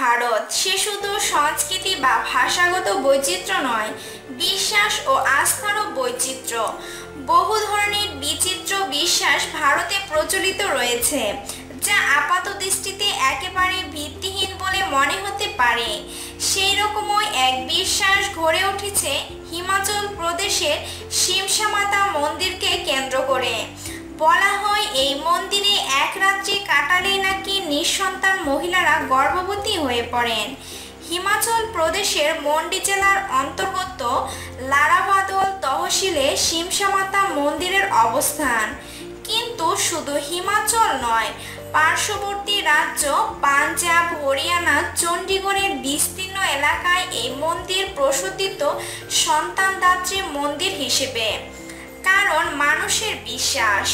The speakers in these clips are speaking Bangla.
ভারত। সে শুধু সংস্কৃতি বা ভাষাগত বৈচিত্র্য নয়, বিশ্বাস ও আস্থারও বৈচিত্র্য। বহু ধরনের বিচিত্র বিশ্বাস ভারতে প্রচলিত রয়েছে, যা আপাত দৃষ্টিতে একেবারে ভিত্তিহীন বলে মনে হতে পারে। সেই রকমই এক বিশ্বাস গড়ে উঠেছে হিমাচল প্রদেশের শিমসা মাতা মন্দিরকে কেন্দ্র করে। বলা এক রাত্রি কাটালে নাকি নিঃসন্তান মহিলারা গর্ভবতী হয়ে পড়েন। হিমাচল প্রদেশের মন্ডি জেলার অন্তর্গত লারাবাদল তহসিলে শিমসা মাতা মন্দিরের অবস্থান। কিন্তু শুধু হিমাচল নয়, পার্শ্ববর্তী রাজ্য পাঞ্জাব, হরিয়ানা, চণ্ডীগড়ের বিস্তীর্ণ এলাকায় এই মন্দির প্রসূতিত সন্তানদাত্রী মন্দির হিসেবে। কারণ মানুষের বিশ্বাস,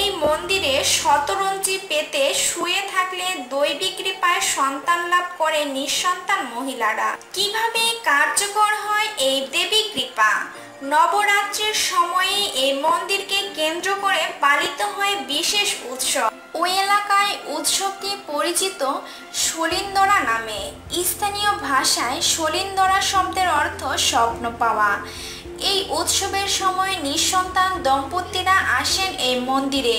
এই মন্দিরে শতরঞ্জি পেতে শুয়ে থাকলে দৈবিক কৃপায় সন্তান লাভ করে নিঃসন্তান মহিলারা। কীভাবে কার্যকর হয় এই দেবী কৃপা? নবরাত্রির সময়ে এই মন্দিরকে কেন্দ্র করে পালিত হয় বিশেষ উৎসব। ওই এলাকায় উৎসবটি পরিচিত শলিন্দরা নামে। স্থানীয় ভাষায় শলিন্দরা শব্দের অর্থ স্বপ্ন পাওয়া। এই উৎসবের সময় নিঃসন্তান দম্পতিরা আসেন এই মন্দিরে।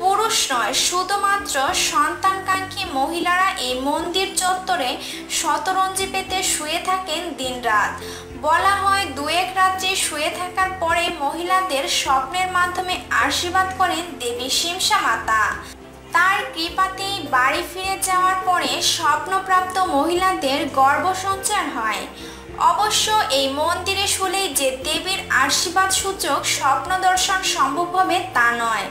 পুরুষ নয়, শুধুমাত্র সন্তানকাঙ্ক্ষী মহিলারা এই মন্দির চত্বরে শতরঞ্জি পেতে শুয়ে থাকেন দিনরাত। বলা হয় দু এক রাত্রে শুয়ে থাকার পরে মহিলাদের স্বপ্নের মাধ্যমে আশীর্বাদ করেন দেবী শিমসা মাতা তার কৃপাতেই বাড়ি ফিরে যাওয়ার পরে স্বপ্নপ্রাপ্ত মহিলাদের গর্ব সঞ্চার হয়। অবশ্য এই মন্দিরে শুলেই যে দেবীর আশীর্বাদ সূচক স্বপ্ন দর্শন সম্ভব হবে তা নয়।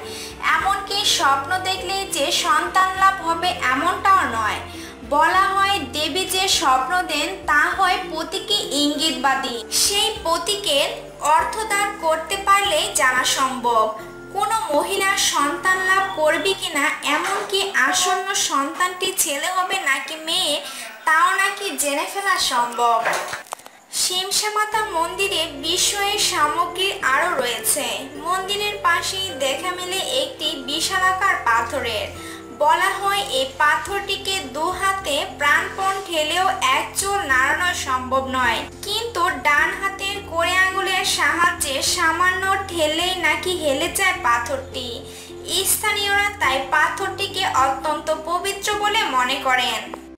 এমনকি স্বপ্ন দেখলেই যে সন্তান লাভ হবে এমনটাও নয়। বলা হয় দেবী যে স্বপ্ন দেন তা হয় প্রতীকী ইঙ্গিতবাদী। সেই প্রতীকের অর্থদান করতে পারলেই জানা সম্ভব। কোনো মহিলা সন্তান লাভ করবে কিনা এমনকি আসন্ন সন্তানটি ছেলে হবে নাকি মেয়ে, তাও নাকি জেনে ফেলা সম্ভব? শিমসা মাতা মন্দিরে বিষয়ের সামগ্রী আরও রয়েছে। মন্দিরের পাশেই দেখা মেলে একটি বিশালাকার পাথরের। বলা হয় এই পাথরটিকে দু হাতে প্রাণপণ ঠেলেও এক নাড়ানো সম্ভব নয়, কিন্তু ডান হাতের ঠেলেই নাকি হেলে যায় পাথরটি। স্থানীয়রা তাই পাথরটিকে অত্যন্ত পবিত্র বলে মনে করেন।